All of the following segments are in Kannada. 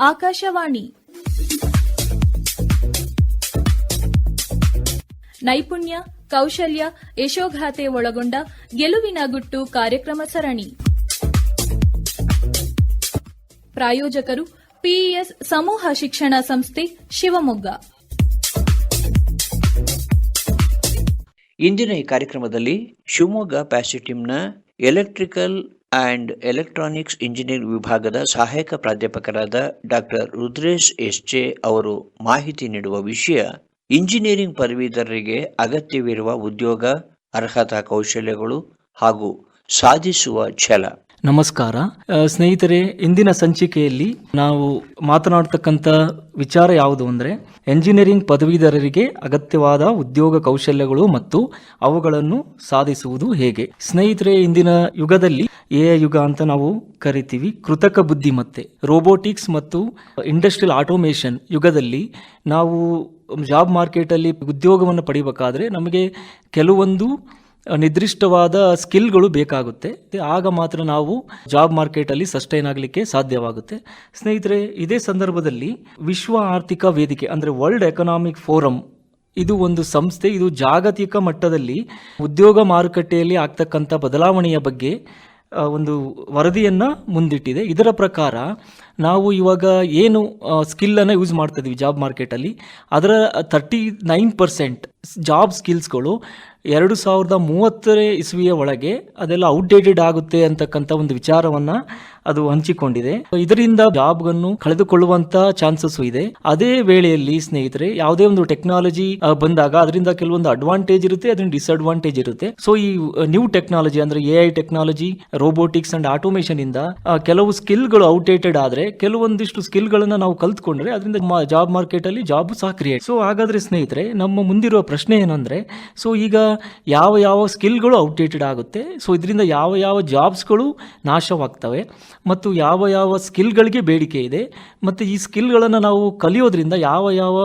ಆಕಾಶವಾಣಿ. ನೈಪುಣ್ಯ, ಕೌಶಲ್ಯ, ಯಶೋಗಾಥೆ ಒಳಗೊಂಡ ಗೆಲುವಿನ ಗುಟ್ಟು ಕಾರ್ಯಕ್ರಮ ಸರಣಿ. ಪ್ರಾಯೋಜಕರು ಪಿಇಎಸ್ ಸಮೂಹ ಶಿಕ್ಷಣ ಸಂಸ್ಥೆ ಶಿವಮೊಗ್ಗ. ಇಂದಿನ ಈ ಕಾರ್ಯಕ್ರಮದಲ್ಲಿ ಶಿವಮೊಗ್ಗ ಪ್ಯಾಸಿಟಿಮ್ನ ಎಲೆಕ್ಟ್ರಿಕಲ್ ಆ್ಯಂಡ್ ಎಲೆಕ್ಟ್ರಾನಿಕ್ಸ್ ಇಂಜಿನಿಯರಿಂಗ್ ವಿಭಾಗದ ಸಹಾಯಕ ಪ್ರಾಧ್ಯಾಪಕರಾದ ಡಾಕ್ಟರ್ ರುದ್ರೇಶ್ ಎಸ್ ಜೆ ಅವರು ಮಾಹಿತಿ ನೀಡುವ ವಿಷಯ, ಇಂಜಿನಿಯರಿಂಗ್ ಪದವೀಧರರಿಗೆ ಅಗತ್ಯವಿರುವ ಉದ್ಯೋಗ, ಅರ್ಹತಾ ಕೌಶಲ್ಯಗಳು ಹಾಗೂ ಸಾಧಿಸುವ ಛಲ. ನಮಸ್ಕಾರ. ಸ್ನೇಹಿತರೆ, ಇಂದಿನ ಸಂಚಿಕೆಯಲ್ಲಿ ನಾವು ಮಾತನಾಡ್ತಕ್ಕಂಥ ವಿಚಾರ ಯಾವುದು ಅಂದರೆ ಎಂಜಿನಿಯರಿಂಗ್ ಪದವೀಧರರಿಗೆ ಅಗತ್ಯವಾದ ಉದ್ಯೋಗ ಕೌಶಲ್ಯಗಳು ಮತ್ತು ಅವುಗಳನ್ನು ಸಾಧಿಸುವುದು ಹೇಗೆ? ಸ್ನೇಹಿತರೆ, ಇಂದಿನ ಯುಗದಲ್ಲಿ ಎ ಯುಗ ಅಂತ ನಾವು ಕರಿತೀವಿ, ಕೃತಕ ಬುದ್ಧಿಮತ್ತೆ. ರೋಬೋಟಿಕ್ಸ್ ಮತ್ತು ಇಂಡಸ್ಟ್ರಿಯಲ್ ಆಟೋಮೇಷನ್ ಯುಗದಲ್ಲಿ ನಾವು ಜಾಬ್ ಮಾರ್ಕೆಟಲ್ಲಿ ಉದ್ಯೋಗವನ್ನು ಪಡಿಬೇಕಾದ್ರೆ ನಮಗೆ ಕೆಲವೊಂದು ನಿರ್ದಿಷ್ಟವಾದ ಸ್ಕಿಲ್ಗಳು ಬೇಕಾಗುತ್ತೆ. ಆಗ ಮಾತ್ರ ನಾವು ಜಾಬ್ ಮಾರ್ಕೆಟಲ್ಲಿ ಸಸ್ಟೈನ್ ಆಗಲಿಕ್ಕೆ ಸಾಧ್ಯವಾಗುತ್ತೆ. ಸ್ನೇಹಿತರೆ, ಇದೇ ಸಂದರ್ಭದಲ್ಲಿ ವಿಶ್ವ ಆರ್ಥಿಕ ವೇದಿಕೆ, ಅಂದರೆ ವರ್ಲ್ಡ್ ಎಕನಾಮಿಕ್ ಫೋರಮ್ ಇದು ಒಂದು ಸಂಸ್ಥೆ, ಇದು ಜಾಗತಿಕ ಮಟ್ಟದಲ್ಲಿ ಉದ್ಯೋಗ ಮಾರುಕಟ್ಟೆಯಲ್ಲಿ ಆಗ್ತಕ್ಕಂಥ ಬದಲಾವಣೆಯ ಬಗ್ಗೆ ಒಂದು ವರದಿಯನ್ನು ಮುಂದಿಟ್ಟಿದೆ. ಇದರ ಪ್ರಕಾರ ನಾವು ಇವಾಗ ಏನು ಸ್ಕಿಲ್ಲನ್ನು ಯೂಸ್ ಮಾಡ್ತಾ ಜಾಬ್ ಮಾರ್ಕೆಟಲ್ಲಿ. ಅದರ ತರ್ಟಿ ನೈನ್ ಪರ್ಸೆಂಟ್ ಜಾಬ್ ಸ್ಕಿಲ್ಸ್ಗಳು ಎರಡು ಸಾವಿರದ ಮೂವತ್ತನೇ ಇಸ್ವಿಯ ಒಳಗೆ ಅದೆಲ್ಲ ಔಟ್ಡೇಟೆಡ್ ಆಗುತ್ತೆ ಅಂತಕ್ಕಂಥ ಒಂದು ವಿಚಾರವನ್ನು ಅದು ಹಂಚಿಕೊಂಡಿದೆ. ಇದರಿಂದ ಜಾಬ್ ಅನ್ನು ಕಳೆದುಕೊಳ್ಳುವಂತ ಚಾನ್ಸಸ್ ಇದೆ. ಅದೇ ವೇಳೆಯಲ್ಲಿ, ಸ್ನೇಹಿತರೆ, ಯಾವುದೇ ಒಂದು ಟೆಕ್ನಾಲಜಿ ಬಂದಾಗ ಅದರಿಂದ ಕೆಲವೊಂದು ಅಡ್ವಾಂಟೇಜ್ ಇರುತ್ತೆ, ಅದರಿಂದ ಡಿಸ್ಅಡ್ವಾಂಟೇಜ್ ಇರುತ್ತೆ. ಸೊ, ಈ ನ್ಯೂ ಟೆಕ್ನಾಲಜಿ ಅಂದ್ರೆ A I technology, robotics and automation ಇಂದ ಕೆಲವು ಸ್ಕಿಲ್ಗಳು ಔಟ್ಡೇಟೆಡ್ ಆದ್ರೆ, ಕೆಲವೊಂದಿಷ್ಟು ಸ್ಕಿಲ್ಗಳನ್ನ ನಾವು ಕಲ್ತ್ಕೊಂಡ್ರೆ ಅದರಿಂದ ಜಾಬ್ ಮಾರ್ಕೆಟ್ ಅಲ್ಲಿ ಜಾಬ್ ಸಹ ಕ್ರಿಯೇಟ್. ಸೊ, ಹಾಗಾದ್ರೆ ಸ್ನೇಹಿತರೆ, ನಮ್ಮ ಮುಂದಿರುವ ಪ್ರಶ್ನೆ ಏನಂದ್ರೆ, ಸೊ, ಈಗ ಯಾವ ಯಾವ ಸ್ಕಿಲ್ಗಳು ಔಟ್ಡೇಟೆಡ್ ಆಗುತ್ತೆ, ಸೊ, ಇದರಿಂದ ಯಾವ ಯಾವ ಜಾಬ್ಸ್ಗಳು ನಾಶವಾಗ್ತವೆ ಮತ್ತು ಯಾವ ಯಾವ ಸ್ಕಿಲ್ಗಳಿಗೆ ಬೇಡಿಕೆ ಇದೆ. ಮತ್ತು ಈ ಸ್ಕಿಲ್ಗಳನ್ನು ನಾವು ಕಲಿಯೋದ್ರಿಂದ ಯಾವ ಯಾವ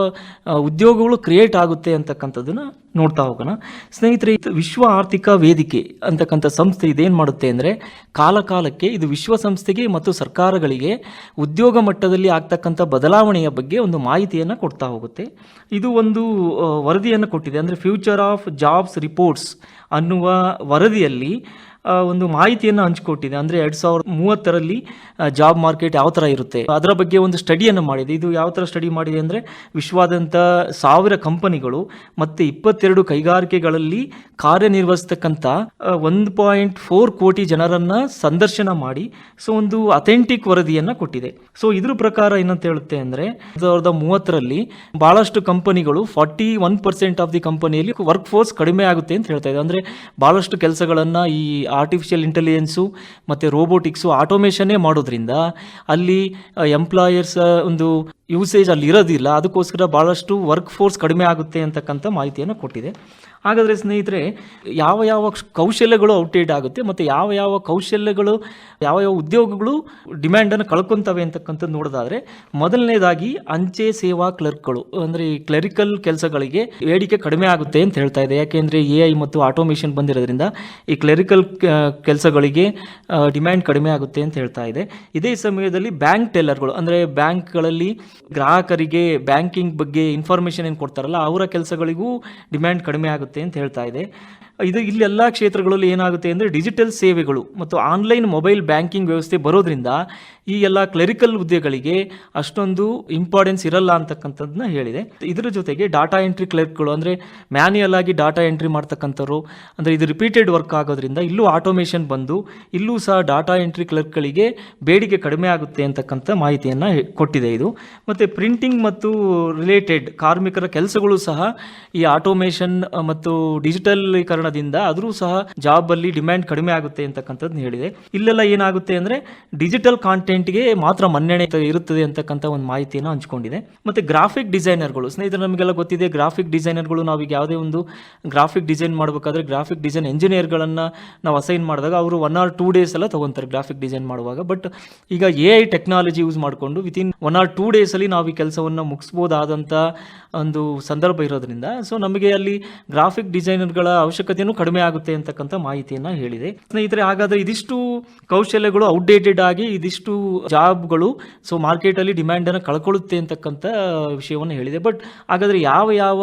ಉದ್ಯೋಗಗಳು ಕ್ರಿಯೇಟ್ ಆಗುತ್ತೆ ಅಂತಕ್ಕಂಥದ್ದನ್ನು ನೋಡ್ತಾ ಹೋಗೋಣ. ಸ್ನೇಹಿತರೆ ವಿಶ್ವ ಆರ್ಥಿಕ ವೇದಿಕೆ ಅಂತಕ್ಕಂಥ ಸಂಸ್ಥೆ ಇದೇನು ಮಾಡುತ್ತೆ ಅಂದರೆ, ಕಾಲಕಾಲಕ್ಕೆ ಇದು ವಿಶ್ವಸಂಸ್ಥೆಗೆ ಮತ್ತು ಸರ್ಕಾರಗಳಿಗೆ ಉದ್ಯೋಗ ಮಟ್ಟದಲ್ಲಿ ಆಗ್ತಕ್ಕಂಥ ಬದಲಾವಣೆಯ ಬಗ್ಗೆ ಒಂದು ಮಾಹಿತಿಯನ್ನು ಕೊಡ್ತಾ ಹೋಗುತ್ತೆ. ಇದು ಒಂದು ವರದಿಯನ್ನು ಕೊಟ್ಟಿದೆ. ಅಂದರೆ ಫ್ಯೂಚರ್ ಆಫ್ ಜಾಬ್ಸ್ ರಿಪೋರ್ಟ್ಸ್ ಅನ್ನುವ ವರದಿಯಲ್ಲಿ ಒಂದು ಮಾಹಿತಿಯನ್ನು ಹಂಚಿಕೊಟ್ಟಿದೆ. ಅಂದರೆ ಎರಡು ಸಾವಿರದ ಮೂವತ್ತರಲ್ಲಿ ಜಾಬ್ ಮಾರ್ಕೆಟ್ ಯಾವ ಥರ ಇರುತ್ತೆ? ಅದರ ಬಗ್ಗೆ ಒಂದು ಸ್ಟಡಿಯನ್ನು ಮಾಡಿದೆ. ಇದು ಯಾವ ಥರ ಸ್ಟಡಿ ಮಾಡಿದೆ ಅಂದರೆ ವಿಶ್ವಾದ್ಯಂತ ಸಾವಿರ ಕಂಪನಿಗಳು ಮತ್ತು ಇಪ್ಪತ್ತೆರಡು ಕೈಗಾರಿಕೆಗಳಲ್ಲಿ ಕಾರ್ಯನಿರ್ವಹಿಸ್ತಕ್ಕಂಥ ಒಂದು ಪಾಯಿಂಟ್ ಫೋರ್ ಕೋಟಿ ಜನರನ್ನು ಸಂದರ್ಶನ ಮಾಡಿ, ಸೊ ಒಂದು ಅಥೆಂಟಿಕ್ ವರದಿಯನ್ನು ಕೊಟ್ಟಿದೆ. ಸೊ ಇದ್ರ ಪ್ರಕಾರ ಏನಂತ ಹೇಳುತ್ತೆ ಅಂದರೆ ಸಾವಿರದ ಮೂವತ್ತರಲ್ಲಿ ಭಾಳಷ್ಟು ಕಂಪನಿಗಳು forty one percent of the ಕಂಪನಿಯಲ್ಲಿ ವರ್ಕ್ ಫೋರ್ಸ್ ಕಡಿಮೆ ಆಗುತ್ತೆ ಅಂತ ಹೇಳ್ತಾ ಇದೆ ಅಂದರೆ ಭಾಳಷ್ಟು ಕೆಲಸಗಳನ್ನು ಈ ಆರ್ಟಿಫಿಷಿಯಲ್ ಇಂಟೆಲಿಜೆನ್ಸು ಮತ್ತು ರೋಬೋಟಿಕ್ಸು ಆಟೋಮೇಷನ್ನೇ ಮಾಡೋದ್ರಿಂದ ಅಲ್ಲಿ ಎಂಪ್ಲಾಯರ್ಸ್ ಒಂದು ಯೂಸೇಜ್ ಅಲ್ಲಿ ಇರೋದಿಲ್ಲ. ಅದಕ್ಕೋಸ್ಕರ ಭಾಳಷ್ಟು ವರ್ಕ್ ಫೋರ್ಸ್ ಕಡಿಮೆ ಆಗುತ್ತೆ ಅಂತಕ್ಕಂಥ ಮಾಹಿತಿಯನ್ನು ಕೊಟ್ಟಿದೆ. ಹಾಗಾದರೆ ಸ್ನೇಹಿತರೆ, ಯಾವ ಯಾವ ಕೌಶಲ್ಯಗಳು ಔಟ್ಡೇಟ್ ಆಗುತ್ತೆ ಮತ್ತು ಯಾವ ಯಾವ ಕೌಶಲ್ಯಗಳು, ಯಾವ ಯಾವ ಉದ್ಯೋಗಗಳು ಡಿಮ್ಯಾಂಡನ್ನು ಕಳ್ಕೊತವೆ ಅಂತಕ್ಕಂಥದ್ದು ನೋಡೋದಾದರೆ, ಮೊದಲನೇದಾಗಿ ಅಂಚೆ ಸೇವಾ ಕ್ಲರ್ಕ್ಗಳು ಅಂದರೆ ಈ ಕ್ಲರಿಕಲ್ ಕೆಲಸಗಳಿಗೆ ಬೇಡಿಕೆ ಕಡಿಮೆ ಆಗುತ್ತೆ ಅಂತ ಹೇಳ್ತಾ ಇದೆ. ಯಾಕೆಂದರೆ ಎ ಐ ಮತ್ತು ಆಟೋಮೇಷನ್ ಬಂದಿರೋದ್ರಿಂದ ಈ ಕ್ಲರಿಕಲ್ ಕೆಲಸಗಳಿಗೆ ಡಿಮ್ಯಾಂಡ್ ಕಡಿಮೆ ಆಗುತ್ತೆ ಅಂತ ಹೇಳ್ತಾ ಇದೆ. ಇದೇ ಸಮಯದಲ್ಲಿ ಬ್ಯಾಂಕ್ ಟೆಲ್ಲರ್ಗಳು ಅಂದರೆ ಬ್ಯಾಂಕ್ಗಳಲ್ಲಿ ಗ್ರಾಹಕರಿಗೆ ಬ್ಯಾಂಕಿಂಗ್ ಬಗ್ಗೆ ಇನ್ಫಾರ್ಮೇಷನ್ ಏನು ಕೊಡ್ತಾರಲ್ಲ, ಅವರ ಕೆಲಸಗಳಿಗೂ ಡಿಮ್ಯಾಂಡ್ ಕಡಿಮೆ ಆಗುತ್ತೆ ಅಂತ ಹೇಳ್ತಾ ಇದೆ. ಇದು ಇಲ್ಲಿ ಎಲ್ಲ ಕ್ಷೇತ್ರಗಳಲ್ಲಿ ಏನಾಗುತ್ತೆ ಅಂದರೆ ಡಿಜಿಟಲ್ ಸೇವೆಗಳು ಮತ್ತು ಆನ್ಲೈನ್ ಮೊಬೈಲ್ ಬ್ಯಾಂಕಿಂಗ್ ವ್ಯವಸ್ಥೆ ಬರೋದ್ರಿಂದ ಈ ಎಲ್ಲ ಕ್ಲರಿಕಲ್ ಹುದ್ದೆಗಳಿಗೆ ಅಷ್ಟೊಂದು ಇಂಪಾರ್ಟೆನ್ಸ್ ಇರಲ್ಲ ಅಂತಕ್ಕಂಥದ್ದನ್ನ ಹೇಳಿದೆ. ಇದರ ಜೊತೆಗೆ ಡಾಟಾ ಎಂಟ್ರಿ ಕ್ಲರ್ಕ್ಗಳು ಅಂದರೆ ಮ್ಯಾನ್ಯಲ್ ಆಗಿ ಡಾಟಾ ಎಂಟ್ರಿ ಮಾಡ್ತಕ್ಕಂಥವ್ರು, ಅಂದರೆ ಇದು ರಿಪೀಟೆಡ್ ವರ್ಕ್ ಆಗೋದ್ರಿಂದ ಇಲ್ಲೂ ಆಟೋಮೇಷನ್ ಬಂದು ಇಲ್ಲೂ ಸಹ ಡಾಟಾ ಎಂಟ್ರಿ ಕ್ಲರ್ಕ್ಗಳಿಗೆ ಬೇಡಿಕೆ ಕಡಿಮೆ ಆಗುತ್ತೆ ಅಂತಕ್ಕಂಥ ಮಾಹಿತಿಯನ್ನು ಕೊಟ್ಟಿದೆ ಇದು. ಮತ್ತು ಪ್ರಿಂಟಿಂಗ್ ಮತ್ತು ರಿಲೇಟೆಡ್ ಕಾರ್ಮಿಕರ ಕೆಲಸಗಳು ಸಹ ಈ ಆಟೋಮೇಷನ್ ಮತ್ತು ಡಿಜಿಟಲೀಕರಣದಿಂದ ಆದರೂ ಸಹ ಜಾಬ್ ಅಲ್ಲಿ ಡಿಮ್ಯಾಂಡ್ ಕಡಿಮೆ ಆಗುತ್ತೆ ಅಂತಕ್ಕಂಥದ್ದು ಹೇಳಿದೆ. ಇಲ್ಲೆಲ್ಲ ಏನಾಗುತ್ತೆ ಅಂದ್ರೆ ಡಿಜಿಟಲ್ ಕಾಂಟೆಂಟ್ಗೆ ಮಾತ್ರ ಮನ್ನಣೆ ಇರುತ್ತದೆ ಅಂತಕ್ಕಂಥ ಒಂದು ಮಾಹಿತಿಯನ್ನು ಹಂಚ್ಕೊಂಡಿದೆ. ಮತ್ತೆ ಗ್ರಾಫಿಕ್ ಡಿಸೈನರ್ಗಳು, ಸ್ನೇಹಿತರೆ, ನಮಗೆಲ್ಲ ಗೊತ್ತಿದೆ, ಗ್ರಾಫಿಕ್ ಡಿಸೈನರ್ಗಳು ನಾವೀಗ ಯಾವುದೇ ಒಂದು ಗ್ರಾಫಿಕ್ ಡಿಸೈನ್ ಮಾಡಬೇಕಾದ್ರೆ ಗ್ರಾಫಿಕ್ ಡಿಸೈನ್ ಎಂಜಿನಿಯರ್ಗಳನ್ನು ನಾವು ಅಸೈನ್ ಮಾಡಿದಾಗ ಅವರು ಒನ್ ಆರ್ ಟೂ ಡೇಸ್ ಎಲ್ಲ ತೊಗೊಂತಾರೆ ಗ್ರಾಫಿಕ್ ಡಿಸೈನ್ ಮಾಡುವಾಗ. ಬಟ್ ಈಗ ಎ ಐ ಟೆಕ್ನಾಲಜಿ ಯೂಸ್ ಮಾಡಿಕೊಂಡು ವಿತಿನ್ ಒನ್ ಆರ್ ಟೂ ಡೇಸಲ್ಲಿ ನಾವು ಈ ಕೆಲಸವನ್ನು ಮುಗಿಸ್ಬೋದಾದಂಥ ಒಂದು ಸಂದರ್ಭ ಇರೋದ್ರಿಂದ ಸೊ ನಮಗೆ ಅಲ್ಲಿ ಗ್ರಾಫಿಕ್ ಡಿಸೈನರ್ಗಳ ಅವಶ್ಯಕತೆಯೂ ಕಡಿಮೆ ಆಗುತ್ತೆ ಅಂತಕ್ಕಂಥ ಮಾಹಿತಿಯನ್ನು ಹೇಳಿದೆ. ಸ್ನೇಹಿತರೆ, ಹಾಗಾದರೆ ಇದಿಷ್ಟು ಕೌಶಲ್ಯಗಳು ಔಟ್ಡೇಟೆಡ್ ಆಗಿ ಇದಿಷ್ಟು ಜಾಬ್ಗಳು ಸೊ ಮಾರ್ಕೆಟಲ್ಲಿ ಡಿಮ್ಯಾಂಡನ್ನು ಕಳ್ಕೊಳ್ಳುತ್ತೆ ಅಂತಕ್ಕಂಥ ವಿಷಯವನ್ನು ಹೇಳಿದೆ. ಬಟ್ ಹಾಗಾದರೆ ಯಾವ ಯಾವ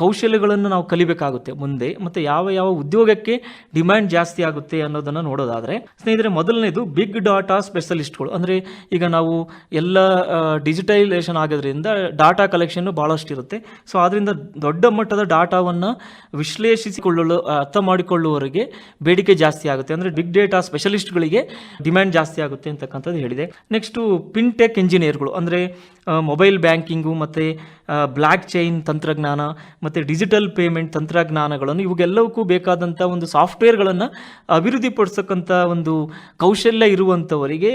ಕೌಶಲ್ಯಗಳನ್ನು ನಾವು ಕಲಿಬೇಕಾಗುತ್ತೆ ಮುಂದೆ ಮತ್ತು ಯಾವ ಯಾವ ಉದ್ಯೋಗಕ್ಕೆ ಡಿಮ್ಯಾಂಡ್ ಜಾಸ್ತಿ ಆಗುತ್ತೆ ಅನ್ನೋದನ್ನು ನೋಡೋದಾದರೆ, ಸ್ನೇಹಿತರೆ ಮೊದಲನೇದು ಬಿಗ್ ಡಾಟಾ ಸ್ಪೆಷಲಿಸ್ಟ್ಗಳು ಅಂದರೆ ಈಗ ನಾವು ಎಲ್ಲ ಡಿಜಿಟೈಲೇಷನ್ ಆಗೋದ್ರಿಂದ ಡಾಟಾ ಕಲೆಕ್ಷನ್ನು ಭಾಳಷ್ಟು ಇರುತ್ತೆ ಸೊ ಆದ್ದರಿಂದ ದೊಡ್ಡ ಮಟ್ಟದ ಡಾಟಾವನ್ನು ವಿಶ್ಲೇಷಿಸಿಕೊಳ್ಳಲು ಅರ್ಥ ಮಾಡಿಕೊಳ್ಳುವವರಿಗೆ ಬೇಡಿಕೆ ಜಾಸ್ತಿ ಆಗುತ್ತೆ. ಅಂದರೆ ಬಿಗ್ ಡೇಟಾ ಸ್ಪೆಷಲಿಸ್ಟ್ಗಳಿಗೆ ಡಿಮ್ಯಾಂಡ್ ಜಾಸ್ತಿ ಆಗುತ್ತೆ ಅಂತಕ್ಕಂಥದ್ದು ಹೇಳಿದೆ. ನೆಕ್ಸ್ಟು ಪಿನ್ಟೆಕ್ ಇಂಜಿನಿಯರ್ಗಳು ಅಂದರೆ ಮೊಬೈಲ್ ಬ್ಯಾಂಕಿಂಗು ಮತ್ತು ಬ್ಲ್ಯಾಕ್ ಚೈನ್ ತಂತ್ರಜ್ಞಾನ ಮತ್ತು ಡಿಜಿಟಲ್ ಪೇಮೆಂಟ್ ತಂತ್ರಜ್ಞಾನಗಳನ್ನು ಇವುಗೆಲ್ಲವಕ್ಕೂ ಬೇಕಾದಂಥ ಒಂದು ಸಾಫ್ಟ್ವೇರ್ಗಳನ್ನು ಅಭಿವೃದ್ಧಿಪಡಿಸ್ತಕ್ಕಂಥ ಒಂದು ಕೌಶಲ್ಯ ಇರುವಂಥವರಿಗೆ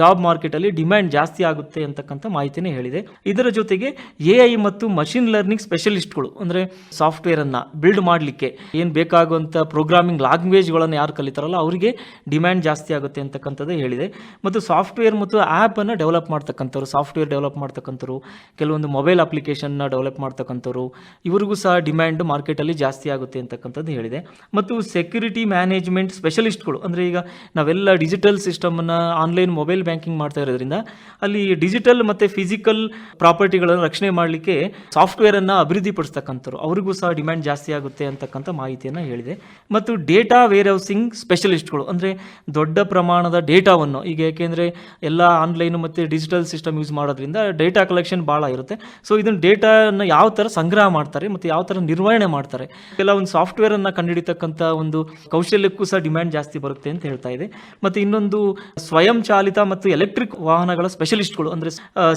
ಜಾಬ್ ಮಾರ್ಕೆಟಲ್ಲಿ ಡಿಮ್ಯಾಂಡ್ ಜಾಸ್ತಿ ಆಗುತ್ತೆ ಅಂತಕ್ಕಂಥ ಮಾಹಿತಿನೇ ಹೇಳಿದೆ. ಇದರ ಜೊತೆಗೆ ಎ ಐ ಮತ್ತು ಮಷಿನ್ ಲರ್ನಿಂಗ್ ಸ್ಪೆಷಲಿಸ್ಟ್ಗಳು ಅಂದರೆ ಸಾಫ್ಟ್ವೇರನ್ನು ಬಿಲ್ಡ್ ಮಾಡಲಿಕ್ಕೆ ಏನು ಬೇಕಾಗುವಂಥ ಪ್ರೋಗ್ರಾಮಿಂಗ್ ಲ್ಯಾಂಗ್ವೇಜ್ಗಳನ್ನು ಯಾರು ಕಲಿತಾರಲ್ಲ ಅವರಿಗೆ ಡಿಮ್ಯಾಂಡ್ ಜಾಸ್ತಿ ಆಗುತ್ತೆ ಅಂತಕ್ಕಂಥದ್ದು ಹೇಳಿದೆ. ಮತ್ತು ಸಾಫ್ಟ್ವೇರ್ ಮತ್ತು ಆ್ಯಪನ್ನು ಡೆವಲಪ್ ಮಾಡ್ತಕ್ಕಂಥವ್ರು, ಸಾಫ್ಟ್ವೇರ್ ಡೆವಲಪ್ ಮಾಡ್ತಕ್ಕಂಥವ್ರು, ಕೆಲವೊಂದು ಮೊಬೈಲ್ ಅಪ್ಲಿಕೇಶನ್ನ ಡೆವಲಪ್ ಮಾಡ್ತಕ್ಕಂಥವ್ರು ಇವರಿಗೂ ಸಹ ಡಿಮ್ಯಾಂಡ್ ಮಾರ್ಕೆಟಲ್ಲಿ ಜಾಸ್ತಿ ಆಗುತ್ತೆ ಅಂತಕ್ಕಂಥದ್ದು ಹೇಳಿದೆ. ಮತ್ತು ಸೆಕ್ಯೂರಿಟಿ ಮ್ಯಾನೇಜ್ಮೆಂಟ್ ಸ್ಪೆಷಲಿಸ್ಟ್ಗಳು ಅಂದರೆ ಈಗ ನಾವೆಲ್ಲ ಡಿಜಿಟಲ್ ಸಿಸ್ಟಮನ್ನು ಆನ್ಲೈನ್ ಮೊಬೈಲ್ ಬ್ಯಾಂಕಿಂಗ್ ಮಾಡ್ತಾ ಇರೋದ್ರಿಂದ ಅಲ್ಲಿ ಡಿಜಿಟಲ್ ಮತ್ತು ಫಿಸಿಕಲ್ ಪ್ರಾಪರ್ಟಿಗಳನ್ನು ರಕ್ಷಣೆ ಮಾಡಲಿಕ್ಕೆ ಸಾಫ್ಟ್ವೇರನ್ನು ಅಭಿವೃದ್ಧಿಪಡಿಸ್ತಕ್ಕಂಥವ್ರು, ಅವರಿಗೂ ಸಹ ಡಿಮ್ಯಾಂಡ್ ಜಾಸ್ತಿ ಆಗುತ್ತೆ ಅಂತಕ್ಕಂಥ ಮಾಹಿತಿಯನ್ನು ಹೇಳಿದೆ. ಮತ್ತು ಡೇಟಾ ವೇರ್ ಹೌಸಿಂಗ್ ಸ್ಪೆಷಲಿಸ್ಟ್ಗಳು ಅಂದರೆ ದೊಡ್ಡ ಪ್ರಮಾಣದ ಡೇಟಾವನ್ನು, ಈಗ ಏಕೆಂದರೆ ಎಲ್ಲ ಆನ್ಲೈನ್ ಮತ್ತು ಡಿಜಿಟಲ್ ಸಿಸ್ಟಮ್ ಯೂಸ್ ಮಾಡೋದ್ರಿಂದ ಡೇಟಾ ಕಲೆಕ್ಷನ್ ಭಾಳ ಇರುತ್ತೆ. ಸೊ ಇದನ್ನು ಡೇಟಾನ ಯಾವ ಥರ ಸಂಗ್ರಹ ಮಾಡ್ತಾರೆ ಮತ್ತು ಯಾವ ಥರ ನಿರ್ವಹಣೆ ಮಾಡ್ತಾರೆ. ಕೆಲವೊಂದು ಸಾಫ್ಟ್ವೇರನ್ನು ಕಂಡುಹಿಡಿತಕ್ಕಂಥ ಒಂದು ಕೌಶಲ್ಯಕ್ಕೂ ಸಹ ಡಿಮ್ಯಾಂಡ್ ಜಾಸ್ತಿ ಬರುತ್ತೆ ಅಂತ ಹೇಳ್ತಾ ಇದೆ. ಮತ್ತು ಇನ್ನೊಂದು ಸ್ವಯಂ ಚಾಲಿತ ಮತ್ತು ಎಲೆಕ್ಟ್ರಿಕ್ ವಾಹನಗಳ ಸ್ಪೆಷಲಿಸ್ಟ್ಗಳು ಅಂದರೆ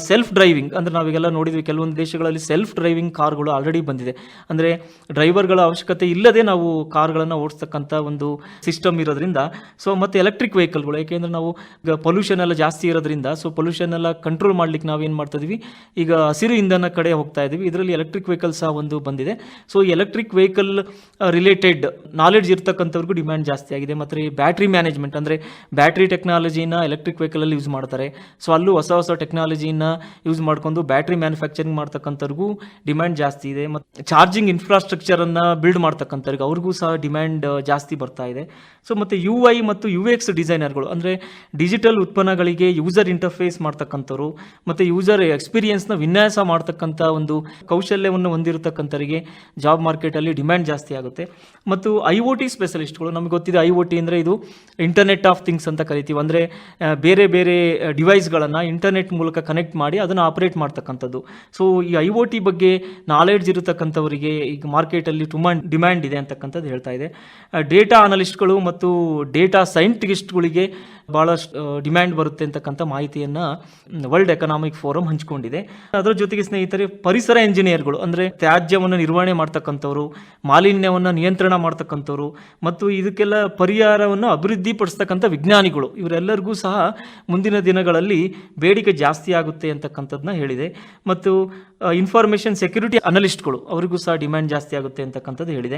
ಸೆಲ್ಫ್ ಡ್ರೈವಿಂಗ್ ಅಂದರೆ ನಾವೀಗೆಲ್ಲ ನೋಡಿದ್ವಿ ಕೆಲವೊಂದು ದೇಶಗಳಲ್ಲಿ ಸೆಲ್ಫ್ ಡ್ರೈವಿಂಗ್ ಕಾರ್ಗಳು ಆಲ್ರೆಡಿ ಬಂದಿದೆ. ಅಂದರೆ ಡ್ರೈವರ್ಗಳ ಅವಶ್ಯಕತೆ ಇಲ್ಲದೆ ನಾವು ಕಾರ್ಗಳನ್ನು ಓಡಿಸ್ತಕ್ಕಂಥ ಒಂದು ಸಿಸ್ಟಮ್ ಇರೋದ್ರಿಂದ ಸೊ ಮತ್ತು ಎಲೆಕ್ಟ್ರಿಕ್ ವೆಹಿಕಲ್ಗಳು ಯಾಕೆಂದರೆ ನಾವು ಪೊಲ್ಯೂಷನ್ ಎಲ್ಲ ಜಾಸ್ತಿ ಇರೋದ್ರಿಂದ ಸೊ ಪೊಲ್ಯೂಷನ್ ಎಲ್ಲ ಕಂಟ್ರೋಲ್ ಮಾಡ್ಲಿಕ್ಕೆ ನಾವು ಏನು ಮಾಡ್ತಾ ಇದೀವಿ? ಈಗ ಹಸಿರು ಇಂಧನ ಕಡೆ ಹೋಗ್ತಾ ಇದ್ದೀವಿ ಇದರಲ್ಲಿ ಎಲೆಕ್ಟ್ರಿಕ್ ವೆಹಿಕಲ್ ಸಹ ಒಂದು ಬಂದಿದೆ. So electric vehicle related knowledge ಇರ್ತಕ್ಕಂಥವ್ರಿಗೂ demand ಜಾಸ್ತಿ ಆಗಿದೆ. ಮತ್ತು ಬ್ಯಾಟ್ರಿ ಮ್ಯಾನೇಜ್ಮೆಂಟ್ ಅಂದರೆ ಬ್ಯಾಟ್ರಿ ಟೆಕ್ನಾಲಜಿನ ಎಲೆಕ್ಟ್ರಿಕ್ ವೆಹಿಕಲಲ್ಲಿ ಯೂಸ್ ಮಾಡ್ತಾರೆ. ಸೊ ಅಲ್ಲೂ ಹೊಸ ಹೊಸ ಟೆಕ್ನಾಲಜಿನ ಯೂಸ್ ಮಾಡ್ಕೊಂಡು ಬ್ಯಾಟ್ರಿ ಮ್ಯಾನುಫ್ಯಾಕ್ಚರಿಂಗ್ ಮಾಡ್ತಕ್ಕಂಥವ್ರಿಗೂ ಡಿಮ್ಯಾಂಡ್ ಜಾಸ್ತಿ ಇದೆ. ಮತ್ತು ಚಾರ್ಜಿಂಗ್ ಇನ್ಫ್ರಾಸ್ಟ್ರಕ್ಚರನ್ನು ಬಿಲ್ಡ್ ಮಾಡ್ತಕ್ಕಂಥವ್ರಿಗೆ ಅವ್ರಿಗೂ ಸಹ ಡಿಮ್ಯಾಂಡ್ ಜಾಸ್ತಿ ಬರ್ತಾ ಇದೆ. ಸೊ ಮತ್ತು ಯು ಐ ಮತ್ತು ಯು ಎಕ್ಸ್ ಡಿಸೈನರ್ಗಳು ಅಂದರೆ ಡಿಜಿಟಲ್ ಉತ್ಪನ್ನಗಳಿಗೆ ಯೂಸರ್ ಇಂಟರ್ಫೇಸ್ ಮಾಡ್ತಕ್ಕಂಥವ್ರು, ಮತ್ತು ಯೂಸರ್ ಎಕ್ಸ್ಪೀರಿಯನ್ಸ್ನ ವಿನ್ಯಾಸ ಮಾಡ್ತಕ್ಕಂಥ ಒಂದು ಕೌಶಲ್ಯವನ್ನು ಹೊಂದಿರತಕ್ಕಂಥವರಿಗೆ ಜಾಬ್ ಮಾರ್ಕೆಟಲ್ಲಿ ಡಿಮ್ಯಾಂಡ್ ಜಾಸ್ತಿ ಆಗುತ್ತೆ. ಮತ್ತು ಐ ಒ ಟಿ ಸ್ಪೆಷಲಿಸ್ಟ್ಗಳು ನಮಗೆ ಗೊತ್ತಿದೆ ಐ ಒ ಟಿ ಅಂದರೆ ಇದು ಇಂಟರ್ನೆಟ್ ಆಫ್ ಥಿಂಗ್ಸ್ ಅಂತ ಕರಿತೀವಿ. ಅಂದರೆ ಬೇರೆ ಬೇರೆ ಡಿವೈಸ್ಗಳನ್ನು ಇಂಟರ್ನೆಟ್ ಮೂಲಕ ಕನೆಕ್ಟ್ ಮಾಡಿ ಅದನ್ನು ಆಪರೇಟ್ ಮಾಡ್ತಕ್ಕಂಥದ್ದು. ಸೊ ಈ ಐ ಒ ಟಿ ಬಗ್ಗೆ ನಾಲೆಡ್ಜ್ ಇರತಕ್ಕಂಥವರಿಗೆ ಈಗ ಮಾರ್ಕೆಟಲ್ಲಿ ತುಂಬ ಡಿಮ್ಯಾಂಡ್ ಇದೆ ಅಂತಕ್ಕಂಥದ್ದು ಹೇಳ್ತಾ ಇದೆ. ಡೇಟಾ ಅನಲಿಸ್ಟ್ಗಳು ಮತ್ತು ಡೇಟಾ ಸೈಂಟಿಸ್ಟ್ಗಳಿಗೆ ಭಾಳಷ್ಟು ಡಿಮ್ಯಾಂಡ್ ಬರುತ್ತೆ ಅಂತಕ್ಕಂಥ ಮಾಹಿತಿಯನ್ನು ವರ್ಲ್ಡ್ ಎಕನಾಮಿಕ್ ಫೋರಮ್ ಹಂಚಿಕೊಂಡಿದೆ. ಅದರ ಜೊತೆಗೆ ಸ್ನೇಹಿತರೆ, ಪರಿಸರ ಇಂಜಿನಿಯರ್ಗಳು ಅಂದರೆ ತ್ಯಾಜ್ಯವನ್ನು ನಿರ್ವಹಣೆ ಮಾಡ್ತಕ್ಕಂಥವ್ರು, ಮಾಲಿನ್ಯವನ್ನು ನಿಯಂತ್ರಣ ಮಾಡ್ತಕ್ಕಂಥವ್ರು, ಮತ್ತು ಇದಕ್ಕೆಲ್ಲ ಪರಿಹಾರವನ್ನು ಅಭಿವೃದ್ಧಿಪಡಿಸ್ತಕ್ಕಂಥ ವಿಜ್ಞಾನಿಗಳು, ಇವರೆಲ್ಲರಿಗೂ ಸಹ ಮುಂದಿನ ದಿನಗಳಲ್ಲಿ ಬೇಡಿಕೆ ಜಾಸ್ತಿ ಆಗುತ್ತೆ ಅಂತಕ್ಕಂಥದ್ದನ್ನ ಹೇಳಿದೆ. ಮತ್ತು ಇನ್ಫಾರ್ಮೇಷನ್ ಸೆಕ್ಯೂರಿಟಿ ಅನಲಿಸ್ಟ್ಗಳು ಅವರಿಗೂ ಸಹ ಡಿಮ್ಯಾಂಡ್ ಜಾಸ್ತಿ ಆಗುತ್ತೆ ಅಂತಕ್ಕಂಥದ್ದು ಹೇಳಿದೆ.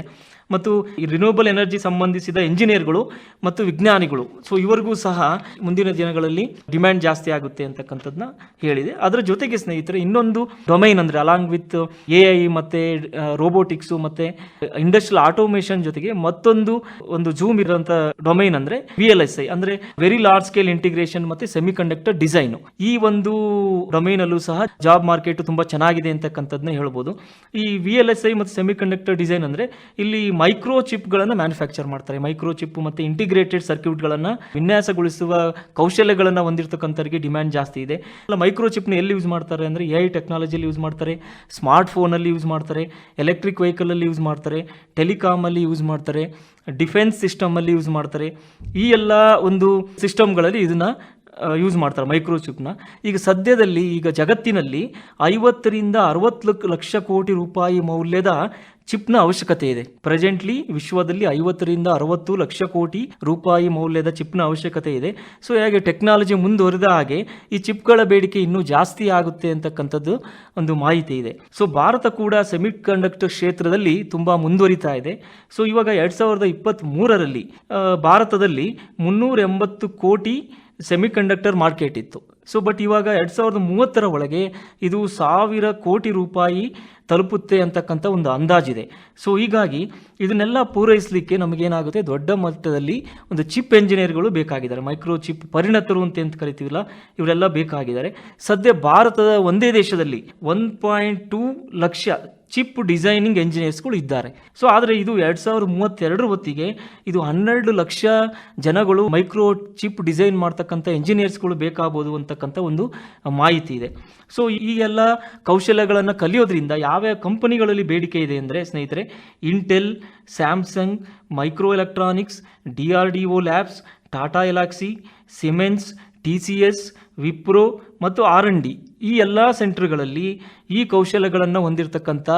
ಮತ್ತು ಈ ರಿನ್ಯೂಬಲ್ ಎನರ್ಜಿ ಸಂಬಂಧಿಸಿದ ಇಂಜಿನಿಯರ್ಗಳು ಮತ್ತು ವಿಜ್ಞಾನಿಗಳು ಸೊ ಇವರಿಗೂ ಸಹ ಮುಂದಿನ ದಿನಗಳಲ್ಲಿ ಡಿಮ್ಯಾಂಡ್ ಜಾಸ್ತಿ ಆಗುತ್ತೆ ಅಂತಕ್ಕಂಥದ್ದನ್ನ ಹೇಳಿದೆ. ಅದರ ಜೊತೆಗೆ ಸ್ನೇಹಿತರೆ, ಇನ್ನೊಂದು ಡೊಮೈನ್ ಅಂದರೆ ಅಲಾಂಗ್ ವಿತ್ ಎ ಐ ಮತ್ತು ರೋಬೋಟಿಕ್ಸು ಮತ್ತು ಇಂಡಸ್ಟ್ರಿಯಲ್ ಆಟೋಮೇಷನ್ ಜೊತೆಗೆ ಮತ್ತೊಂದು ಒಂದು ಜೂಮ್ ಇರುವಂಥ ಡೊಮೈನ್ ಅಂದರೆ ವಿ ಎಲ್ ಎಸ್ ಐ ಅಂದರೆ ವೆರಿ ಲಾರ್ಜ್ ಸ್ಕೇಲ್ ಇಂಟಿಗ್ರೇಷನ್ ಮತ್ತು ಸೆಮಿಕಂಡಕ್ಟರ್ ಡಿಸೈನು ಈ ಒಂದು ಡೊಮೈನಲ್ಲೂ ಸಹ ಜಾಬ್ ಮಾರ್ಕೆಟ್ ತುಂಬ ಚೆನ್ನಾಗಿದೆ ಅಂತಕ್ಕಂಥದ್ದನ್ನ ಹೇಳ್ಬೋದು. ಈ ವಿ ಎಲ್ ಎಸ್ ಐ ಮತ್ತು ಸೆಮಿ ಕಂಡಕ್ಟರ್ ಡಿಸೈನ್ ಅಂದರೆ ಇಲ್ಲಿ ಮೈಕ್ರೋ ಚಿಪ್ಗಳನ್ನು ಮ್ಯಾನುಫ್ಯಾಕ್ಚರ್ ಮಾಡ್ತಾರೆ. ಮೈಕ್ರೋ ಚಿಪ್ ಮತ್ತು ಇಂಟಿಗ್ರೇಟೆಡ್ ಸರ್ಕ್ಯೂಟ್ಗಳನ್ನು ವಿನ್ಯಾಸಗೊಳಿಸುವ ಕೌಶಲ್ಯಗಳನ್ನು ಹೊಂದಿರತಕ್ಕಂಥವ್ರಿಗೆ ಡಿಮ್ಯಾಂಡ್ ಜಾಸ್ತಿ ಇದೆ. ಅಲ್ಲ ಮೈಕ್ರೋ ಚಿಪ್ನ ಎಲ್ಲಿ ಯೂಸ್ ಮಾಡ್ತಾರೆ ಅಂದರೆ ಎ ಐ ಟೆಕ್ನಾಲಜಿಯಲ್ಲಿ ಯೂಸ್ ಮಾಡ್ತಾರೆ ಸ್ಮಾರ್ಟ್ ಫೋನಲ್ಲಿ ಯೂಸ್ ಮಾಡ್ತಾರೆ ಎಲೆಕ್ಟ್ರಿಕ್ ವೆಹಿಕಲಲ್ಲಿ ಯೂಸ್ ಮಾಡ್ತಾರೆ ಟೆಲಿಕಾಮಲ್ಲಿ ಯೂಸ್ ಮಾಡ್ತಾರೆ ಡಿಫೆನ್ಸ್ ಸಿಸ್ಟಮಲ್ಲಿ ಯೂಸ್ ಮಾಡ್ತಾರೆ. ಈ ಎಲ್ಲ ಒಂದು ಸಿಸ್ಟಮ್ಗಳಲ್ಲಿ ಇದನ್ನು ಯೂಸ್ ಮಾಡ್ತಾರೆ ಮೈಕ್ರೋಚಿಪ್ನ ಈಗ ಸದ್ಯದಲ್ಲಿ ಈಗ ಜಗತ್ತಿನಲ್ಲಿ ಐವತ್ತರಿಂದ ಅರವತ್ತು ಲಕ್ಷ ಕೋಟಿ ರೂಪಾಯಿ ಮೌಲ್ಯದ ಚಿಪ್ನ ಅವಶ್ಯಕತೆ ಇದೆ. ಪ್ರೆಸೆಂಟ್ಲಿ ವಿಶ್ವದಲ್ಲಿ ಐವತ್ತರಿಂದ ಅರವತ್ತು ಲಕ್ಷ ಕೋಟಿ ರೂಪಾಯಿ ಮೌಲ್ಯದ ಚಿಪ್ನ ಅವಶ್ಯಕತೆ ಇದೆ. ಸೊ ಹೇಗೆ ಟೆಕ್ನಾಲಜಿ ಮುಂದುವರಿದ ಹಾಗೆ ಈ ಚಿಪ್ಗಳ ಬೇಡಿಕೆ ಇನ್ನೂ ಜಾಸ್ತಿ ಆಗುತ್ತೆ ಅಂತಕ್ಕಂಥದ್ದು ಒಂದು ಮಾಹಿತಿ ಇದೆ. ಸೊ ಭಾರತ ಕೂಡ ಸೆಮಿ ಕಂಡಕ್ಟರ್ ಕ್ಷೇತ್ರದಲ್ಲಿ ತುಂಬ ಮುಂದುವರಿತಾ ಇದೆ. ಸೊ ಇವಾಗ ಎರಡು ಸಾವಿರದ ಭಾರತದಲ್ಲಿ ಮುನ್ನೂರ ಎಂಬತ್ತು ಕೋಟಿ ಸೆಮಿ ಕಂಡಕ್ಟರ್ ಮಾರ್ಕೆಟ್ ಇತ್ತು. ಸೊ ಬಟ್ ಇವಾಗ ಎರಡು ಸಾವಿರದ ಮೂವತ್ತರ ಒಳಗೆ ಇದು ಸಾವಿರ ಕೋಟಿ ರೂಪಾಯಿ ತಲುಪುತ್ತೆ ಅಂತಕ್ಕಂಥ ಒಂದು ಅಂದಾಜಿದೆ. ಸೊ ಹೀಗಾಗಿ ಇದನ್ನೆಲ್ಲ ಪೂರೈಸಲಿಕ್ಕೆ ನಮಗೇನಾಗುತ್ತೆ? ದೊಡ್ಡ ಮಟ್ಟದಲ್ಲಿ ಒಂದು ಚಿಪ್ ಎಂಜಿನಿಯರ್ಗಳು ಬೇಕಾಗಿದ್ದಾರೆ. ಮೈಕ್ರೋ ಚಿಪ್ ಪರಿಣತರು ಅಂತ ಅಂತ ಕರಿತೀವಲ್ಲ, ಇವರೆಲ್ಲ ಬೇಕಾಗಿದ್ದಾರೆ. ಸದ್ಯ ಭಾರತದ ಒಂದೇ ದೇಶದಲ್ಲಿ one point two lakh chip designing ಎಂಜಿನಿಯರ್ಸ್ಗಳು ಇದ್ದಾರೆ. ಸೊ ಆದರೆ ಇದು ಎರಡು ಸಾವಿರದ ಮೂವತ್ತೆರಡರ ಹೊತ್ತಿಗೆ ಇದು ಹನ್ನೆರಡು ಲಕ್ಷ ಜನಗಳು ಮೈಕ್ರೋ ಚಿಪ್ ಡಿಸೈನ್ ಮಾಡ್ತಕ್ಕಂಥ ಎಂಜಿನಿಯರ್ಸ್ಗಳು ಬೇಕಾಗ್ಬೋದು ಅಂತಕ್ಕಂಥ ಒಂದು ಮಾಹಿತಿ ಇದೆ. ಸೊ ಈ ಎಲ್ಲ ಕೌಶಲ್ಯಗಳನ್ನು ಕಲಿಯೋದ್ರಿಂದ ಯಾವ್ಯಾವ ಕಂಪನಿಗಳಲ್ಲಿ ಬೇಡಿಕೆ ಇದೆ ಅಂದರೆ ಸ್ನೇಹಿತರೆ Intel Samsung micro electronics D R D O labs Tata Elxsi Siemens T C S Wipro ಮತ್ತು ಆರ್ ಎನ್ ಡಿ ಈ ಎಲ್ಲ ಸೆಂಟರ್ಗಳಲ್ಲಿ ಈ ಕೌಶಲ್ಯಗಳನ್ನು ಹೊಂದಿರತಕ್ಕಂಥ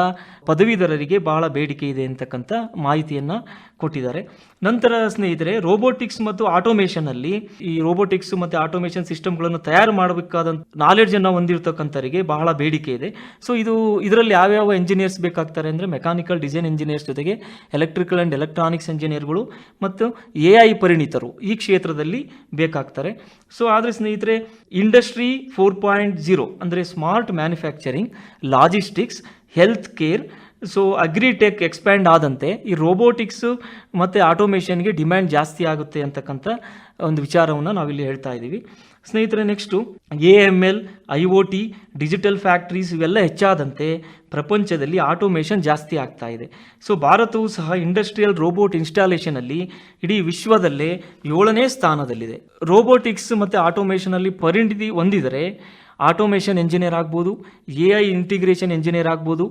ಪದವೀಧರರಿಗೆ ಬಹಳ ಬೇಡಿಕೆ ಇದೆ ಅಂತಕ್ಕಂಥ ಮಾಹಿತಿಯನ್ನು ಕೊಟ್ಟಿದ್ದಾರೆ. ನಂತರ ಸ್ನೇಹಿತರೆ ರೋಬೋಟಿಕ್ಸ್ ಮತ್ತು ಆಟೋಮೇಷನಲ್ಲಿ ಈ ರೋಬೋಟಿಕ್ಸ್ ಮತ್ತು ಆಟೋಮೇಷನ್ ಸಿಸ್ಟಮ್ಗಳನ್ನು ತಯಾರು ಮಾಡಬೇಕಾದಂಥ ನಾಲೆಡ್ಜನ್ನು ಹೊಂದಿರತಕ್ಕಂಥವರಿಗೆ ಬಹಳ ಬೇಡಿಕೆ ಇದೆ. ಸೊ ಇದು ಇದರಲ್ಲಿ ಯಾವ್ಯಾವ ಎಂಜಿನಿಯರ್ಸ್ ಬೇಕಾಗ್ತಾರೆ ಅಂದರೆ ಮೆಕ್ಯಾನಿಕಲ್ ಡಿಸೈನ್ ಇಂಜಿನಿಯರ್ಸ್ ಜೊತೆಗೆ ಎಲೆಕ್ಟ್ರಿಕಲ್ ಆ್ಯಂಡ್ ಎಲೆಕ್ಟ್ರಾನಿಕ್ಸ್ ಇಂಜಿನಿಯರ್ಗಳು ಮತ್ತು ಎ ಐ ಪರಿಣಿತರು ಈ ಕ್ಷೇತ್ರದಲ್ಲಿ ಬೇಕಾಗ್ತಾರೆ. ಸೊ ಆದರೆ ಸ್ನೇಹಿತರೆ ಇಂಡಸ್ಟ್ರಿ ಫೋರ್ ಪಾಯಿಂಟ್ ಜೀರೋ ಅಂದರೆ smart manufacturing, logistics, healthcare, so agritech expand ಆದಂತೆ ಈ ರೋಬೋಟಿಕ್ಸು ಮತ್ತು ಆಟೋಮೇಷನ್ಗೆ ಡಿಮ್ಯಾಂಡ್ ಜಾಸ್ತಿ ಆಗುತ್ತೆ ಅಂತಕ್ಕಂಥ ಒಂದು ವಿಚಾರವನ್ನು ನಾವಿಲ್ಲಿ ಹೇಳ್ತಾ ಇದ್ದೀವಿ. ಸ್ನೇಹಿತರೆ next A M L I O T digital factories ಇವೆಲ್ಲ ಹೆಚ್ಚಾದಂತೆ ಪ್ರಪಂಚದಲ್ಲಿ ಆಟೋಮೇಷನ್ ಜಾಸ್ತಿ ಆಗ್ತಾ ಇದೆ. ಸೊ ಭಾರತವು ಸಹ ಇಂಡಸ್ಟ್ರಿಯಲ್ ರೋಬೋಟ್ ಇನ್ಸ್ಟಾಲೇಷನಲ್ಲಿ ಇಡೀ ವಿಶ್ವದಲ್ಲೇ ಏಳನೇ ಸ್ಥಾನದಲ್ಲಿದೆ. ರೋಬೋಟಿಕ್ಸ್ ಮತ್ತು ಆಟೋಮೇಷನಲ್ಲಿ ಪರಿಣಿತಿ ಹೊಂದಿದರೆ ಆಟೋಮೇಷನ್ ಇಂಜಿನಿಯರ್ ಆಗ್ಬೋದು ಎ ಐ ಇಂಟಿಗ್ರೇಷನ್ ಇಂಜಿನಿಯರ್ ಆಗ್ಬೋದು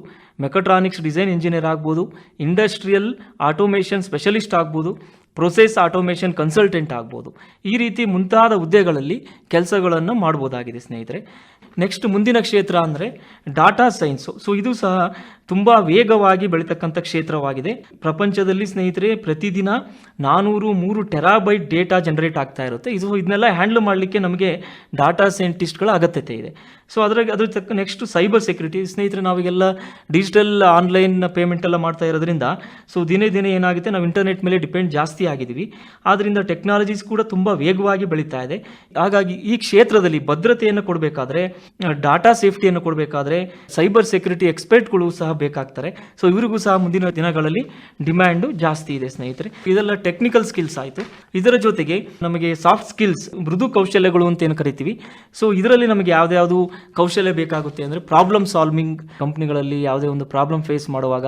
ಮೆಕಟ್ರಾನಿಕ್ಸ್ ಡಿಸೈನ್ ಇಂಜಿನಿಯರ್ ಆಗ್ಬೋದು ಇಂಡಸ್ಟ್ರಿಯಲ್ ಆಟೋಮೇಷನ್ ಸ್ಪೆಷಲಿಸ್ಟ್ ಆಗ್ಬೋದು. ಪ್ರೊಸೆಸ್ ಆಟೋಮೇಷನ್ ಕನ್ಸಲ್ಟೆಂಟ್ ಆಗ್ಬೋದು. ಈ ರೀತಿ ಮುಂತಾದ ಹುದ್ದೆಗಳಲ್ಲಿ ಕೆಲಸಗಳನ್ನು ಮಾಡ್ಬೋದಾಗಿದೆ ಸ್ನೇಹಿತರೆ. ನೆಕ್ಸ್ಟ್ ಮುಂದಿನ ಕ್ಷೇತ್ರ ಅಂದರೆ ಡಾಟಾ ಸೈನ್ಸು ಸೊ ಇದು ಸಹ ತುಂಬ ವೇಗವಾಗಿ ಬೆಳೀತಕ್ಕಂಥ ಕ್ಷೇತ್ರವಾಗಿದೆ. ಪ್ರಪಂಚದಲ್ಲಿ ಸ್ನೇಹಿತರೆ, ಪ್ರತಿದಿನ ನಾನೂರು ಮೂರು ಟೆರಾಬೈಟ್ ಡೇಟಾ ಜನರೇಟ್ ಆಗ್ತಾ ಇರುತ್ತೆ. ಇದು ಇದನ್ನೆಲ್ಲ ಹ್ಯಾಂಡಲ್ ಮಾಡಲಿಕ್ಕೆ ನಮಗೆ ಡಾಟಾ ಸೈಂಟಿಸ್ಟ್ಗಳ ಅಗತ್ಯತೆ ಇದೆ. ಸೊ ಅದರ, ಅದ್ರ ತಕ್ಕ ನೆಕ್ಸ್ಟ್ ಸೈಬರ್ ಸೆಕ್ಯೂರಿಟಿ ಸ್ನೇಹಿತರೆ, ನಾವೀಗೆಲ್ಲ ಡಿಜಿಟಲ್ ಆನ್ಲೈನ್ ಪೇಮೆಂಟ್ ಎಲ್ಲ ಮಾಡ್ತಾ ಇರೋದ್ರಿಂದ ಸೊ ದಿನೇ ದಿನೇ ಏನಾಗುತ್ತೆ, ನಾವು ಇಂಟರ್ನೆಟ್ ಮೇಲೆ ಡಿಪೆಂಡ್ ಜಾಸ್ತಿ ಆಗಿದ್ದೀವಿ ಆದ್ದರಿಂದ ಟೆಕ್ನಾಲಜೀಸ್ ಕೂಡ ತುಂಬ ವೇಗವಾಗಿ ಬೆಳೀತಾ ಇದೆ. ಹಾಗಾಗಿ ಈ ಕ್ಷೇತ್ರದಲ್ಲಿ ಭದ್ರತೆಯನ್ನು ಕೊಡಬೇಕಾದ್ರೆ ಡಾಟಾ ಸೇಫ್ಟಿಯನ್ನು ಕೊಡಬೇಕಾದ್ರೆ ಸೈಬರ್ ಸೆಕ್ಯೂರಿಟಿ ಎಕ್ಸ್ಪರ್ಟ್ಗಳು ಸಹ ಬೇಕಾಗ್ತಾರೆ. ಸೊ ಇವರಿಗೂ ಸಹ ಮುಂದಿನ ದಿನಗಳಲ್ಲಿ ಡಿಮ್ಯಾಂಡು ಜಾಸ್ತಿ ಇದೆ ಸ್ನೇಹಿತರೆ. ಇದೆಲ್ಲ ಟೆಕ್ನಿಕಲ್ ಸ್ಕಿಲ್ಸ್ ಆಯಿತು. ಇದರ ಜೊತೆಗೆ ನಮಗೆ ಸಾಫ್ಟ್ ಸ್ಕಿಲ್ಸ್ ಮೃದು ಕೌಶಲ್ಯಗಳು ಅಂತ ಏನು ಕರಿತೀವಿ. ಸೊ ಇದರಲ್ಲಿ ನಮಗೆ ಯಾವುದ್ಯಾವುದು ಕೌಶಲ್ಯ ಬೇಕಾಗುತ್ತೆ ಅಂದರೆ ಪ್ರಾಬ್ಲಮ್ ಸಾಲ್ವಿಂಗ್ ಕಂಪ್ನಿಗಳಲ್ಲಿ ಯಾವುದೇ ಒಂದು ಪ್ರಾಬ್ಲಮ್ ಫೇಸ್ ಮಾಡುವಾಗ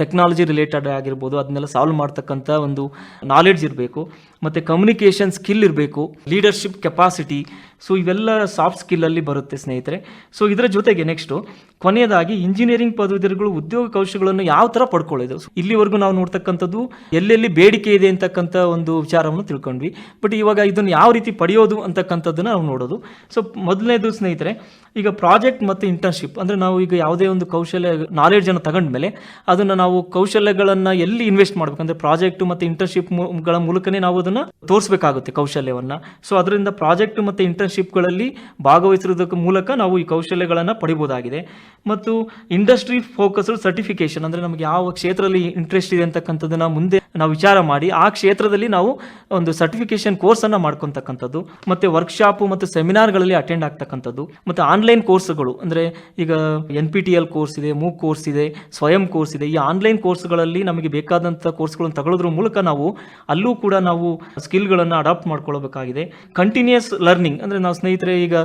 ಟೆಕ್ನಾಲಜಿ ರಿಲೇಟೆಡ್ ಆಗಿರ್ಬೋದು, ಅದನ್ನೆಲ್ಲ ಸಾಲ್ವ್ ಮಾಡ್ತಕ್ಕಂಥ ಒಂದು ನಾಲೆಡ್ಜ್ ಇರಬೇಕು, ಮತ್ತು ಕಮ್ಯುನಿಕೇಷನ್ ಸ್ಕಿಲ್ ಇರಬೇಕು ಲೀಡರ್ಶಿಪ್ ಕೆಪಾಸಿಟಿ ಸೊ ಇವೆಲ್ಲ ಸಾಫ್ಟ್ ಸ್ಕಿಲ್ಲಲ್ಲಿ ಬರುತ್ತೆ ಸ್ನೇಹಿತರೆ. ಸೊ ಇದರ ಜೊತೆಗೆ ನೆಕ್ಸ್ಟು ಕೊನೆಯದಾಗಿ ಇಂಜಿನಿಯರಿಂಗ್ ಪದವೀಧರಗಳು ಉದ್ಯೋಗ ಕೌಶಲ್ಯಗಳನ್ನು ಯಾವ ಥರ ಪಡ್ಕೊಳ್ಳೋದು? ಇಲ್ಲಿವರೆಗೂ ನಾವು ನೋಡ್ತಕ್ಕಂಥದ್ದು ಎಲ್ಲೆಲ್ಲಿ ಬೇಡಿಕೆ ಇದೆ ಅಂತಕ್ಕಂಥ ಒಂದು ವಿಚಾರವನ್ನು ತಿಳ್ಕೊಂಡ್ವಿ. ಬಟ್ ಇವಾಗ ಇದನ್ನು ಯಾವ ರೀತಿ ಪಡೆಯೋದು ಅಂತಕ್ಕಂಥದ್ದನ್ನು ನಾವು ನೋಡೋದು. ಸೊ ಮೊದಲನೇದು ಸ್ನೇಹಿತರೆ, ಈಗ ಪ್ರಾಜೆಕ್ಟ್ ಮತ್ತು ಇಂಟರ್ನ್ಶಿಪ್ ಅಂದರೆ ನಾವು ಈಗ ಯಾವುದೇ ಒಂದು ಕೌಶಲ್ಯ ನಾಲೆಡ್ಜನ್ನು ತಗೊಂಡ್ಮೇಲೆ ಅದನ್ನು ನಾವು ಕೌಶಲ್ಯಗಳನ್ನು ಎಲ್ಲಿ ಇನ್ವೆಸ್ಟ್ ಮಾಡಬೇಕಂದ್ರೆ ಪ್ರಾಜೆಕ್ಟ್ ಮತ್ತು ಇಂಟರ್ನ್ಶಿಪ್ಗಳ ಮೂಲಕನೇ ನಾವು ಅದನ್ನು ತೋರಿಸಬೇಕಾಗುತ್ತೆ ಕೌಶಲ್ಯವನ್ನು. ಸೊ ಅದರಿಂದ ಪ್ರಾಜೆಕ್ಟ್ ಮತ್ತು ಇಂಟರ್ನ್ಶಿಪ್ಗಳಲ್ಲಿ ಭಾಗವಹಿಸಿರೋದಕ್ಕೆ ಮೂಲಕ ನಾವು ಈ ಕೌಶಲ್ಯಗಳನ್ನು ಪಡಿಬೋದಾಗಿದೆ. ಮತ್ತು ಇಂಡಸ್ಟ್ರಿ ಫೋಕಸ್ಡ್ ಸರ್ಟಿಫಿಕೇಶನ್ ಅಂದರೆ ನಮಗೆ ಯಾವ ಕ್ಷೇತ್ರದಲ್ಲಿ ಇಂಟ್ರೆಸ್ಟ್ ಇದೆ ಅಂತಕ್ಕಂಥದ್ದನ್ನು ಮುಂದೆ ನಾವು ವಿಚಾರ ಮಾಡಿ, ಆ ಕ್ಷೇತ್ರದಲ್ಲಿ ನಾವು ಒಂದು ಸರ್ಟಿಫಿಕೇಶನ್ ಕೋರ್ಸನ್ನು ಮಾಡ್ಕೊತಕ್ಕಂಥದ್ದು, ಮತ್ತು ವರ್ಕ್ಶಾಪು ಮತ್ತು ಸೆಮಿನಾರ್ಗಳಲ್ಲಿ ಅಟೆಂಡ್ ಆಗ್ತಕ್ಕಂಥದ್ದು, ಮತ್ತು ಆನ್ಲೈನ್ ಕೋರ್ಸ್ಗಳು ಅಂದರೆ ಈಗ N P T L course ಇದೆ ಮೂಕ್ ಕೋರ್ಸ್ ಇದೆ, ಸ್ವಯಂ ಕೋರ್ಸ್ ಇದೆ, ಈ ಆನ್ಲೈನ್ ಕೋರ್ಸ್ಗಳಲ್ಲಿ ನಮಗೆ ಬೇಕಾದಂಥ ಕೋರ್ಸ್ಗಳನ್ನು ತಗೊಳ್ಳೋದ್ರ ಮೂಲಕ ನಾವು ಅಲ್ಲೂ ಕೂಡ ನಾವು ಸ್ಕಿಲ್ಗಳನ್ನು ಅಡಾಪ್ಟ್ ಮಾಡ್ಕೊಳ್ಬೇಕಾಗಿದೆ. ಕಂಟಿನ್ಯೂಸ್ ಲರ್ನಿಂಗ್ ಅಂದರೆ ನಾವು ಸ್ನೇಹಿತರೆ ಈಗ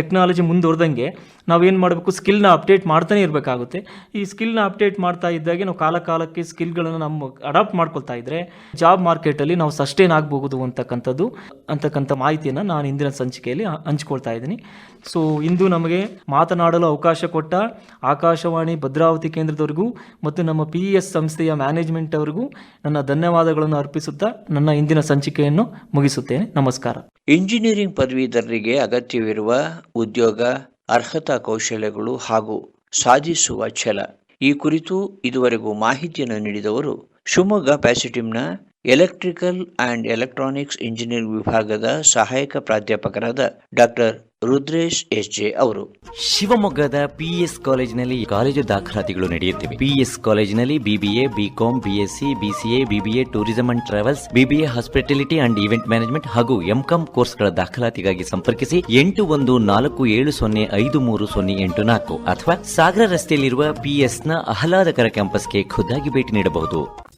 ಟೆಕ್ನಾಲಜಿ ಮುಂದುವರೆದಂಗೆ ನಾವೇನು ಮಾಡಬೇಕು? ಸ್ಕಿಲ್ನ ಅಪ್ಡೇಟ್ ಮಾಡ್ತಾನೆ ಇರಬೇಕಾಗುತ್ತೆ. ಈ ಸ್ಕಿಲ್ನ ಅಪ್ಡೇಟ್ ಮಾಡ್ತಾ ಇದ್ದಾಗೆ ನಾವು ಕಾಲ ಕಾಲಕ್ಕೆ ಸ್ಕಿಲ್ಗಳನ್ನು ನಮ್ಮ ಅಡಾಪ್ಟ್ ಮಾಡ್ಕೊಳ್ತಾ ಇದ್ದರೆ ಜಾಬ್ ಮಾರ್ಕೆಟಲ್ಲಿ ನಾವು ಸಸ್ಟೈನ್ ಆಗಬಹುದು ಅಂತಕ್ಕಂಥದ್ದು, ಅಂತಕ್ಕಂಥ ಮಾಹಿತಿಯನ್ನು ನಾನು ಇಂದಿನ ಸಂಚಿಕೆಯಲ್ಲಿ ಹಂಚ್ಕೊಳ್ತಾ ಇದ್ದೀನಿ. ಸೊ ಇಂದು ನಮಗೆ ಮಾತನಾಡಲು ಅವಕಾಶ ಕೊಟ್ಟ ಆಕಾಶವಾಣಿ ಭದ್ರಾವತಿ ಕೇಂದ್ರದವರೆಗೂ ಮತ್ತು ನಮ್ಮ ಪಿ ಎಸ್ ಸಂಸ್ಥೆಯ ಮ್ಯಾನೇಜ್ಮೆಂಟ್ ಅವರಿಗೂ ನನ್ನ ಧನ್ಯವಾದಗಳನ್ನು ಅರ್ಪಿಸುತ್ತಾ ನನ್ನ ಇಂದಿನ ಸಂಚಿಕೆಯನ್ನು ಮುಗಿಸುತ್ತೇನೆ. ನಮಸ್ಕಾರ. ಇಂಜಿನಿಯರಿಂಗ್ ಪದವೀಧರರಿಗೆ ಅಗತ್ಯವಿರುವ ಉದ್ಯೋಗ ಅರ್ಹತಾ ಕೌಶಲ್ಯಗಳು ಹಾಗೂ ಸಾಧಿಸುವ ಛಲ. ಈ ಕುರಿತು ಇದುವರೆಗೂ ಮಾಹಿತಿಯನ್ನು ನೀಡಿದವರು ಶಿವಮೊಗ್ಗ ಪ್ಯಾಸಿಟಿಮ್ನ ಎಲೆಕ್ಟ್ರಿಕಲ್ ಅಂಡ್ ಎಲೆಕ್ಟ್ರಾನಿಕ್ಸ್ ಇಂಜಿನಿಯರಿಂಗ್ ವಿಭಾಗದ ಸಹಾಯಕ ಪ್ರಾಧ್ಯಾಪಕರಾದ ಡಾಕ್ಟರ್ ರುದ್ರೇಶ್ ಎಸ್ ಜೆ ಅವರು. ಶಿವಮೊಗ್ಗದ ಪಿಎಸ್ ಕಾಲೇಜಿನಲ್ಲಿ ಕಾಲೇಜು ದಾಖಲಾತಿಗಳು ನಡೆಯುತ್ತಿವೆ. ಪಿಎಸ್ ಕಾಲೇಜಿನಲ್ಲಿ BBA, BCom, BSc, BCA, BBA tourism and travels, BBA hospitality and event management ಹಾಗೂ ಎಂಕಾಂ ಕೋರ್ಸ್ಗಳ ದಾಖಲಾತಿಗಾಗಿ ಸಂಪರ್ಕಿಸಿ ಎಂಟು ಒಂದು ನಾಲ್ಕು ಏಳು ಸೊನ್ನೆ ಐದು ಮೂರು ಸೊನ್ನೆ ಎಂಟು ನಾಲ್ಕು ಅಥವಾ ಸಾಗರ ರಸ್ತೆಯಲ್ಲಿರುವ ಪಿಎಸ್ನ ಆಹ್ಲಾದಕರ ಕ್ಯಾಂಪಸ್ಗೆ ಖುದ್ದಾಗಿ ಭೇಟಿ ನೀಡಬಹುದು.